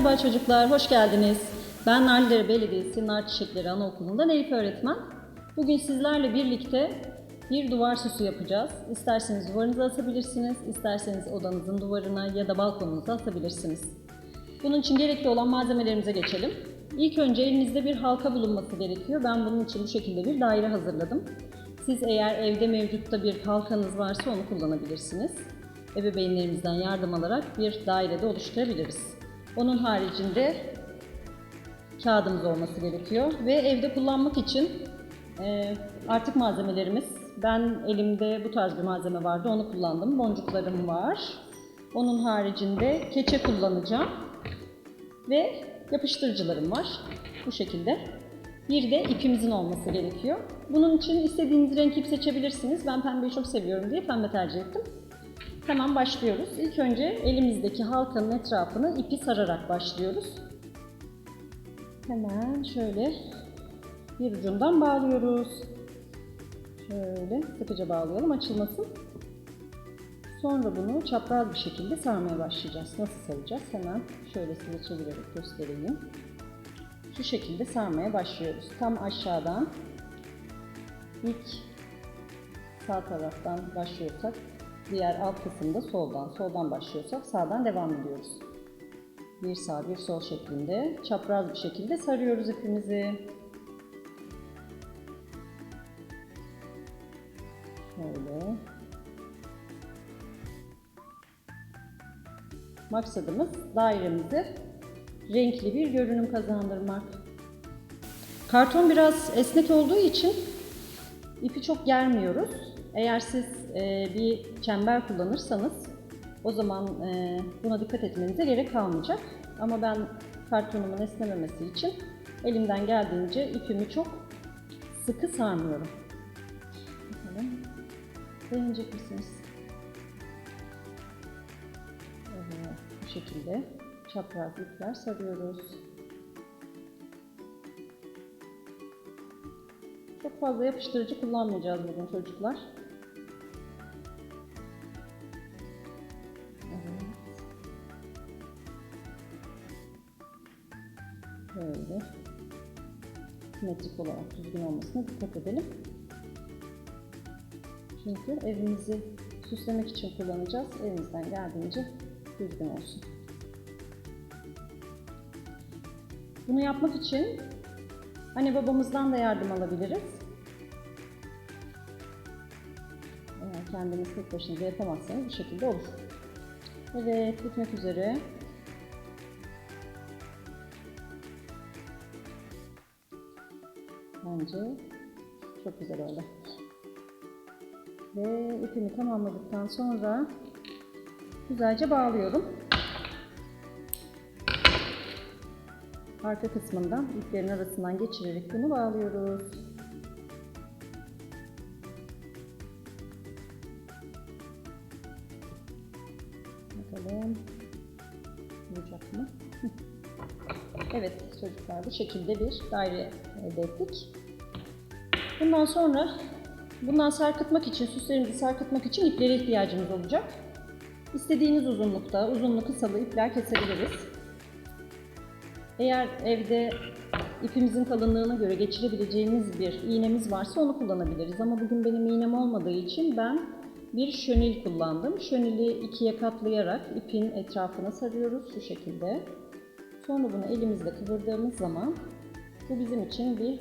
Merhaba çocuklar, hoş geldiniz. Ben Narlıdere Belediyesi Nar Çiçekleri Anaokulu'ndan Elif öğretmen. Bugün sizlerle birlikte bir duvar süsü yapacağız. İsterseniz duvarınıza asabilirsiniz, isterseniz odanızın duvarına ya da balkonunuza asabilirsiniz. Bunun için gerekli olan malzemelerimize geçelim. İlk önce elinizde bir halka bulunması gerekiyor. Ben bunun için bu şekilde bir daire hazırladım. Siz eğer evde mevcutta bir halkanız varsa onu kullanabilirsiniz. Ebeveynlerimizden yardım alarak bir dairede oluşturabiliriz. Onun haricinde kağıdımız olması gerekiyor ve evde kullanmak için e, artık malzemelerimiz. Ben elimde bu tarz bir malzeme vardı, onu kullandım. Boncuklarım var. Onun haricinde keçe kullanacağım ve yapıştırıcılarım var. Bu şekilde. Bir de ipimizin olması gerekiyor. Bunun için istediğiniz renk ip seçebilirsiniz. Ben pembeyi çok seviyorum diye pembe tercih ettim. Hemen başlıyoruz. İlk önce elimizdeki halkanın etrafını ipi sararak başlıyoruz. Hemen şöyle bir ucundan bağlıyoruz. Şöyle sıkıca bağlayalım açılmasın. Sonra bunu çapraz bir şekilde sarmaya başlayacağız. Nasıl saracağız? Hemen şöyle size çevirerek göstereyim. Şu şekilde sarmaya başlıyoruz. Tam aşağıdan ilk sağ taraftan başlıyorsak diğer alt kısımda soldan, soldan başlıyorsak sağdan devam ediyoruz. Bir sağ bir sol şeklinde çapraz bir şekilde sarıyoruz ipimizi. Şöyle. Maksadımız dairemize renkli bir görünüm kazandırmak. Karton biraz esnek olduğu için ipi çok germiyoruz. Eğer siz bir çember kullanırsanız o zaman e, buna dikkat etmenize gerek kalmayacak. Ama ben kartonumun esnememesi için elimden geldiğince ipimi çok sıkı sarmıyorum. Bakalım. Beğenecek misiniz? Evet, bu şekilde çapraz ipler sarıyoruz. Çok fazla yapıştırıcı kullanmayacağız bugün çocuklar. Olarak düzgün olmasına dikkat edelim. Çünkü evimizi süslemek için kullanacağız. Elimizden geldiğince düzgün olsun. Bunu yapmak için anne babamızdan da yardım alabiliriz. Eğer kendiniz tek başınıza yapamazsanız bu şekilde olur. Evet, bitmek üzere. Bence çok güzel oldu. Ve ipimi tamamladıktan sonra güzelce bağlıyorum. Arka kısmından iplerin arasından geçirerek bunu bağlıyoruz. Bakalım. Olacak mı? evet çocuklar bu şekilde bir daire elde ettik. Bundan sonra bundan sarkıtmak için, süslerimizi sarkıtmak için iplere ihtiyacımız olacak. İstediğiniz uzunlukta, uzunlu kısalı ipler kesebiliriz. Eğer evde ipimizin kalınlığına göre geçirebileceğimiz bir iğnemiz varsa onu kullanabiliriz. Ama bugün benim iğnem olmadığı için ben bir şönil kullandım. Şönili ikiye katlayarak ipin etrafına sarıyoruz şu şekilde. Sonra bunu elimizle kıvırdığımız zaman bu bizim için bir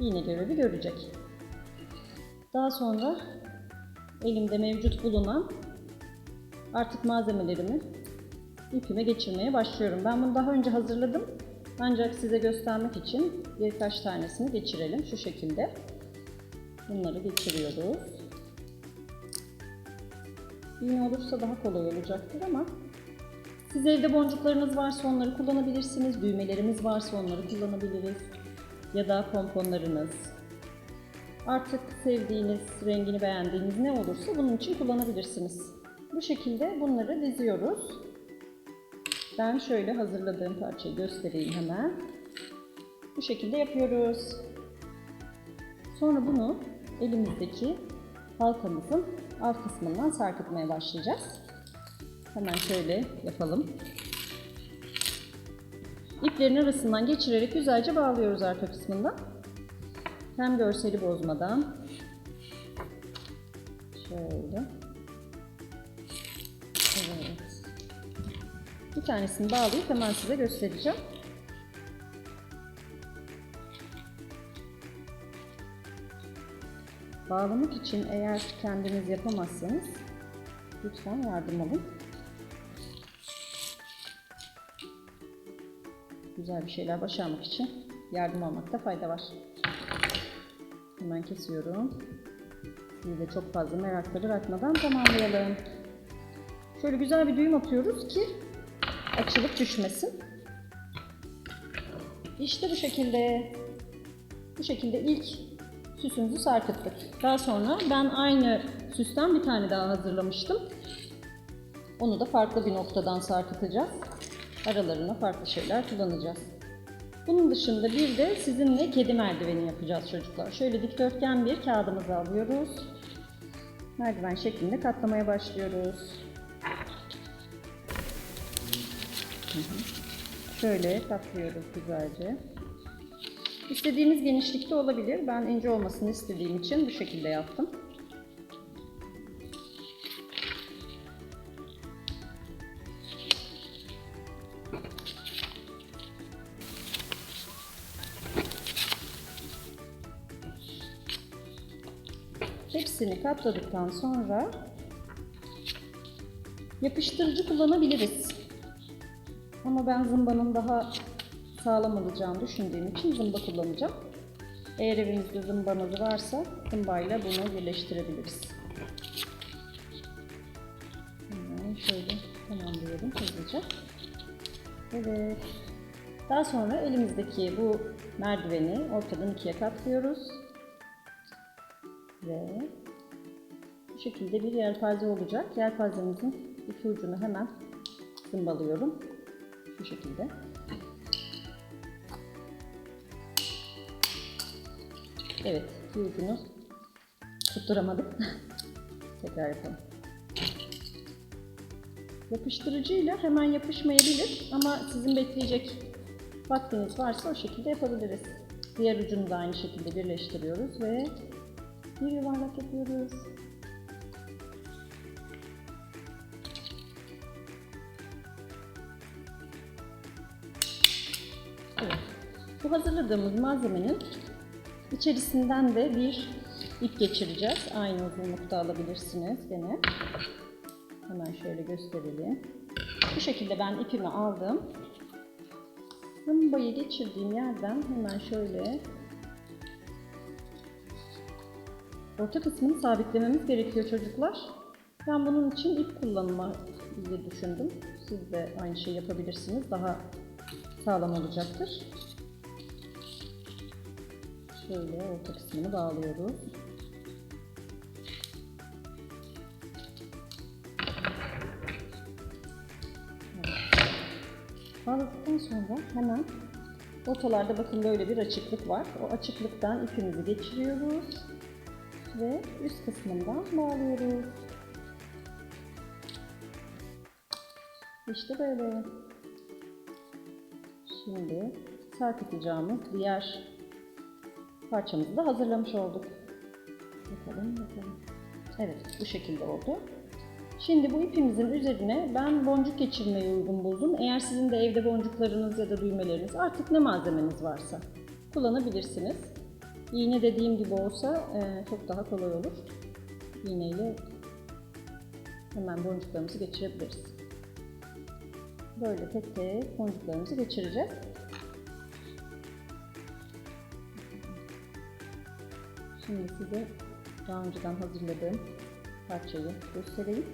iğne görevi görecek. Daha sonra elimde mevcut bulunan artık malzemelerimi ipime geçirmeye başlıyorum. Ben bunu daha önce hazırladım. Ancak size göstermek için birkaç tanesini geçirelim şu şekilde. Bunları geçiriyoruz. İğne olursa daha kolay olacaktır ama siz evde boncuklarınız varsa onları kullanabilirsiniz. Düğmelerimiz varsa onları kullanabiliriz. Ya da pomponlarınız. Artık sevdiğiniz, rengini beğendiğiniz ne olursa bunun için kullanabilirsiniz. Bu şekilde bunları diziyoruz. Ben şöyle hazırladığım parçayı göstereyim hemen. Bu şekilde yapıyoruz. Sonra bunu elimizdeki halkamızın alt kısmından sarkıtmaya başlayacağız. Hemen şöyle yapalım. İplerin arasından geçirerek güzelce bağlıyoruz arka kısmından. Hem görseli bozmadan. Şöyle. Evet. Bir tanesini bağlayıp hemen size göstereceğim. Bağlamak için eğer kendiniz yapamazsanız lütfen yardım alın. Güzel bir şeyler başarmak için yardım almakta fayda var. Hemen kesiyorum. Sizi de çok fazla merakla bırakmadan tamamlayalım. Şöyle güzel bir düğüm atıyoruz ki açılıp düşmesin. İşte bu şekilde. Bu şekilde ilk süsümüzü sarkıttık. Daha sonra ben aynı süsten bir tane daha hazırlamıştım. Onu da farklı bir noktadan sarkıtacağız. Aralarına farklı şeyler kullanacağız. Bunun dışında bir de sizinle kedi merdiveni yapacağız çocuklar. Şöyle dikdörtgen bir kağıdımızı alıyoruz. Merdiven şeklinde katlamaya başlıyoruz. Şöyle katlıyoruz güzelce. İstediğiniz genişlikte olabilir. Ben ince olmasını istediğim için bu şekilde yaptım. Hepsini katladıktan sonra yapıştırıcı kullanabiliriz. Ama ben zımbanın daha sağlam olacağını düşündüğüm için zımba kullanacağım. Eğer evinizde zımbanız varsa zımbayla bunu birleştirebiliriz. Hemen şöyle tamamlayalım hızlıca. Evet. Daha sonra elimizdeki bu merdiveni ortadan ikiye katlıyoruz. Ve şekilde bir yelpaze olacak. Yelpazemizin iki ucunu hemen zımbalıyorum. Bu şekilde. Evet, bir ucunu tutturamadık. Tekrar yapalım. Yapıştırıcıyla hemen yapışmayabilir ama sizin bekleyecek vaktiniz varsa o şekilde yapabiliriz. Diğer ucunu da aynı şekilde birleştiriyoruz ve bir yuvarlak yapıyoruz. Bu hazırladığımız malzemenin içerisinden de bir ip geçireceğiz. Aynı uzunlukta alabilirsiniz gene. Hemen şöyle gösterelim. Bu şekilde ben ipimi aldım. Zımbayı geçirdiğim yerden hemen şöyle orta kısmını sabitlememiz gerekiyor çocuklar. Ben bunun için ip kullanma diye düşündüm. Siz de aynı şeyi yapabilirsiniz. Daha sağlam olacaktır. Şöyle orta kısmını bağlıyoruz. Evet. Bağladıktan sonra hemen ortalarda bakın böyle bir açıklık var. O açıklıktan ipimizi geçiriyoruz ve üst kısmından bağlıyoruz. İşte böyle. Şimdi sarkıtacağımız diğer parçamızı da hazırlamış olduk. Bakalım bakalım. Evet bu şekilde oldu. Şimdi bu ipimizin üzerine ben boncuk geçirmeyi uygun buldum. Eğer sizin de evde boncuklarınız ya da düğmeleriniz artık ne malzemeniz varsa kullanabilirsiniz. İğne dediğim gibi olsa e, çok daha kolay olur. İğneyle hemen boncuklarımızı geçirebiliriz. Böyle tek tek boncuklarımızı geçireceğiz. Şimdi size daha önceden hazırladığım parçayı göstereyim.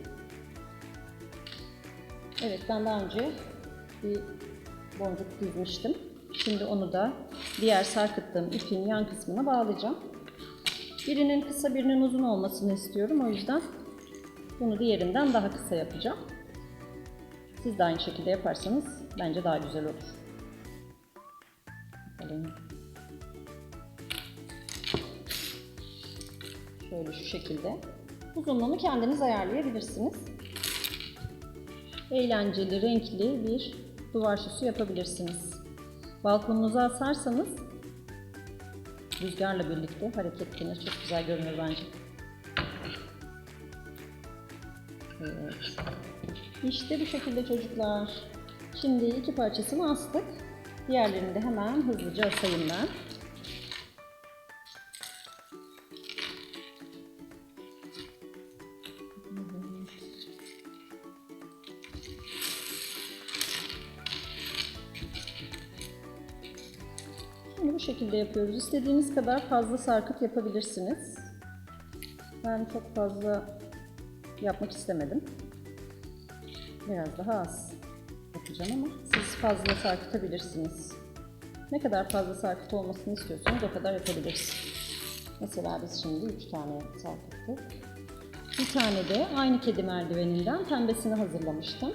Evet ben daha önce bir boncuk dizmiştim. Şimdi onu da diğer sarkıttığım ipin yan kısmına bağlayacağım. Birinin kısa birinin uzun olmasını istiyorum. O yüzden bunu diğerinden daha kısa yapacağım. Siz de aynı şekilde yaparsanız bence daha güzel olur. Bakalım. Şöyle şu şekilde. Uzunluğunu kendiniz ayarlayabilirsiniz. Eğlenceli, renkli bir duvar süsü yapabilirsiniz. balkonunuza asarsanız rüzgarla birlikte hareketlenir. Çok güzel görünür bence. Evet. İşte bu şekilde çocuklar. Şimdi iki parçasını astık. Diğerlerini de hemen hızlıca asayım ben. Şekilde yapıyoruz. İstediğiniz kadar fazla sarkıt yapabilirsiniz. Ben çok fazla yapmak istemedim. Biraz daha az yapacağım ama siz fazla sarkıtabilirsiniz. Ne kadar fazla sarkıt olmasını istiyorsanız o kadar yapabiliriz. Mesela biz şimdi 3 tane sarkıttık. Bir tane de aynı kedi merdiveninden pembesini hazırlamıştım.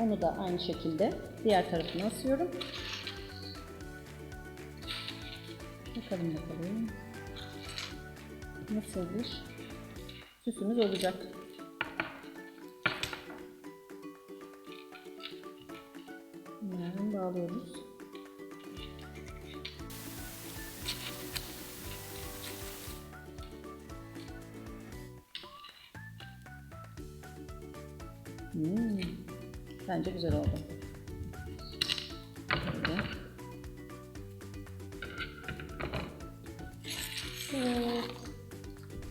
Onu da aynı şekilde diğer tarafına asıyorum. Bakalım bakalım. Nasıl bir süsümüz olacak. Hemen bağlıyoruz. Hmm, bence güzel oldu.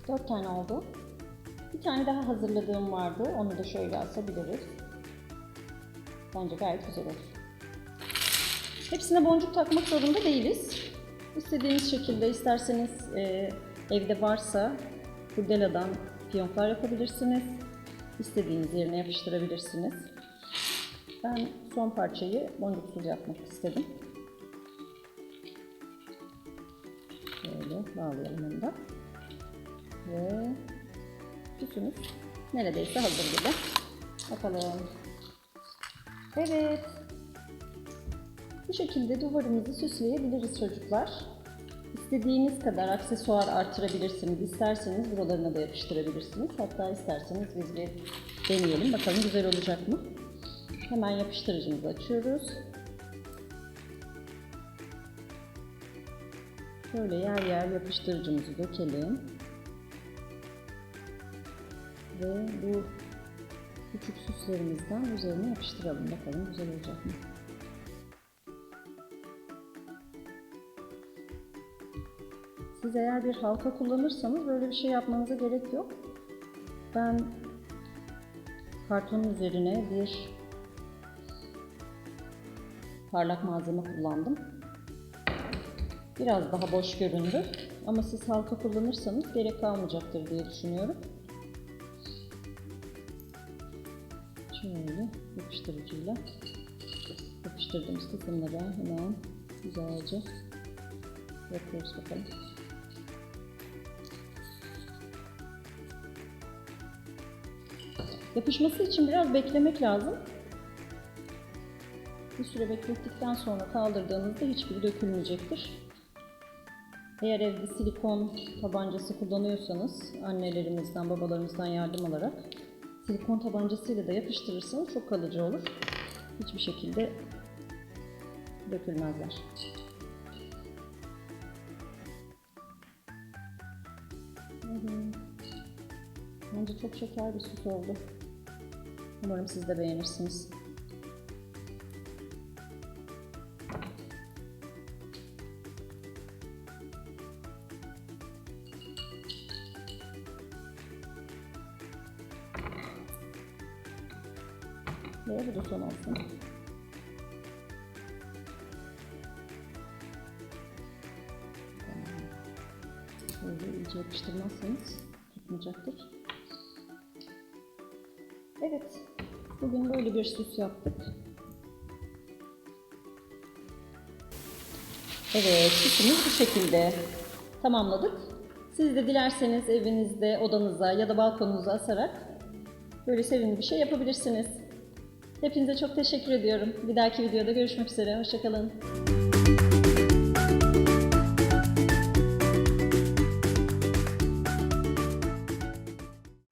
4 tane oldu. Bir tane daha hazırladığım vardı. Onu da şöyle asabiliriz. Bence gayet güzel olur. Hepsine boncuk takmak zorunda değiliz. İstediğiniz şekilde isterseniz e, evde varsa kurdeladan piyonklar yapabilirsiniz. İstediğiniz yerine yapıştırabilirsiniz. Ben son parçayı boncuksuz yapmak istedim. Böyle bağlayalım onu da. Ve süsümüz neredeyse hazır gibi. Bakalım. Evet. Bu şekilde duvarımızı süsleyebiliriz çocuklar. İstediğiniz kadar aksesuar artırabilirsiniz. İsterseniz buralarına da yapıştırabilirsiniz. Hatta isterseniz biz bir deneyelim. Bakalım güzel olacak mı? Hemen yapıştırıcımızı açıyoruz. Şöyle yer yer yapıştırıcımızı dökelim. Ve bu küçük süslerimizden üzerine yapıştıralım. Bakalım güzel olacak mı? Siz eğer bir halka kullanırsanız böyle bir şey yapmanıza gerek yok. Ben kartonun üzerine bir parlak malzeme kullandım. Biraz daha boş göründü ama siz halka kullanırsanız gerek kalmayacaktır diye düşünüyorum. Şöyle yapıştırıcıyla yapıştırdığımız kısımlara hemen güzelce yapıyoruz bakalım. Yapışması için biraz beklemek lazım. Bir süre beklettikten sonra kaldırdığınızda hiçbiri dökülmeyecektir. Eğer evde silikon tabancası kullanıyorsanız annelerimizden, babalarımızdan yardım alarak silikon tabancasıyla da yapıştırırsanız çok kalıcı olur. Hiçbir şekilde dökülmezler. Bence çok şeker bir süs oldu. Umarım siz de beğenirsiniz. Son olsun. Böyle iyice yapıştırmazsanız tutmayacaktır. Evet, bugün böyle bir süs yaptık. Evet, süsümüz bu şekilde tamamladık. Siz de dilerseniz evinizde, odanıza ya da balkonunuza asarak böyle sevimli bir şey yapabilirsiniz. Hepinize çok teşekkür ediyorum. Bir dahaki videoda görüşmek üzere. Hoşçakalın.